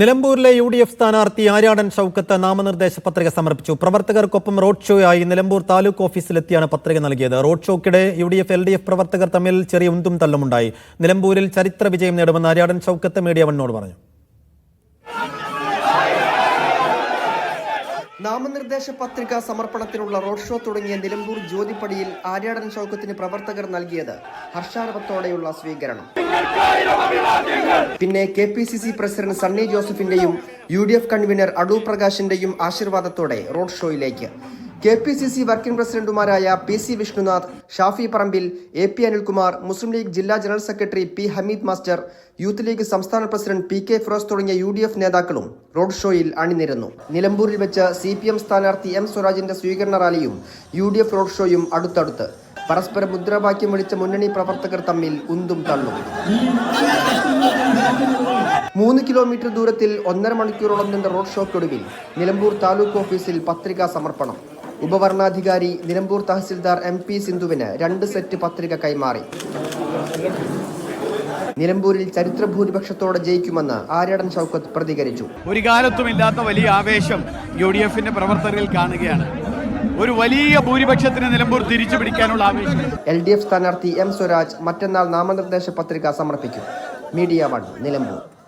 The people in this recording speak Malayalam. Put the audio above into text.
നിലമ്പൂരിലെ യു ഡി എഫ് സ്ഥാനാർത്ഥി ആര്യാടൻ ഷൗക്കത്ത് നാമനിർദ്ദേശ പത്രിക സമർപ്പിച്ചു. പ്രവർത്തകർക്കൊപ്പം റോഡ് ഷോയായി നിലമ്പൂർ താലൂക്ക് ഓഫീസിലെത്തിയാണ് പത്രിക നൽകിയത്. Road ഷോക്കിടെ U D F L D F പ്രവർത്തകർ തമ്മിൽ ചെറിയ ഉന്തും തള്ളുമുണ്ടായി നിലമ്പൂരിൽ ചരിത്ര വിജയം നേടുമെന്ന് ആര്യാടൻ ഷൗക്കത്ത് മീഡിയ വണ്ണോട് പറഞ്ഞു. നാമനിർദ്ദേശ പത്രിക സമർപ്പണത്തിനുള്ള റോഡ് ഷോ തുടങ്ങിയ നിലമ്പൂർ ജ്യോതിപ്പടിയിൽ ആര്യാടൻ ഷൗക്കത്തിന് പ്രവർത്തകർ നൽകിയത് ഹർഷാരവത്തോടെയുള്ള സ്വീകരണം. പിന്നെ K P C C president Sunny ജോസഫിന്റെയും U D F convener Adoor പ്രകാശിന്റെയും ആശീർവാദത്തോടെ road ഷോയിലേക്ക്. K P C C working പ്രസിഡന്റുമാരായ P C Vishnunath Shafi Parambil A P Anilkumar Muslim League ജില്ലാ general secretary P Hameed master Youth League സംസ്ഥാന പ്രസിഡന്റ് പി കെ ഫിറോസ് തുടങ്ങിയ യു ഡി എഫ് നേതാക്കളും റോഡ് ഷോയിൽ അണിനിരന്നു. നിലമ്പൂരിൽ വെച്ച് സി പി എം സ്ഥാനാർത്ഥി എം സ്വരാജിന്റെ സ്വീകരണ റാലിയും യു ഡി എഫ് റോഡ് ഷോയും അടുത്തടുത്ത്. പരസ്പര മുദ്രാവാക്യം വിളിച്ച മുന്നണി പ്രവർത്തകർ തമ്മിൽ ഉന്തും തള്ളും. മൂന്ന് കിലോമീറ്റർ ദൂരത്തിൽ ഒന്നര മണിക്കൂറോളം നീണ്ട റോഡ് ഷോക്കൊടുവിൽ നിലമ്പൂർ താലൂക്ക് ഓഫീസിൽ പത്രികാ സമർപ്പണം. ഉപവർണാധികാരി നിലമ്പൂർ തഹസിൽദാർ എം പി സിന്ധുവിന് രണ്ട് സെറ്റ് പത്രിക കൈമാറി. നിലമ്പൂരിൽ ചരിത്ര ഭൂരിപക്ഷത്തോടെ ജയിക്കുമെന്ന് ആര്യടൻ ഷൗക്കത്ത് പ്രതികരിച്ചു. ഒരു കാലത്തും ഇല്ലാത്ത വലിയ ആവേശം യു ഡി എഫിന്റെ പ്രവർത്തകരിൽ കാണുകയാണ്. ഒരു വലിയ ഭൂരിപക്ഷത്തിന് നിലമ്പൂർ തിരിച്ചു പിടിക്കാനുള്ള ആവേശം. എൽ ഡി എഫ് സ്ഥാനാർത്ഥി എം സ്വരാജ് മറ്റന്നാൾ നാമനിർദ്ദേശ പത്രിക സമർപ്പിക്കും. Media one Nilambur.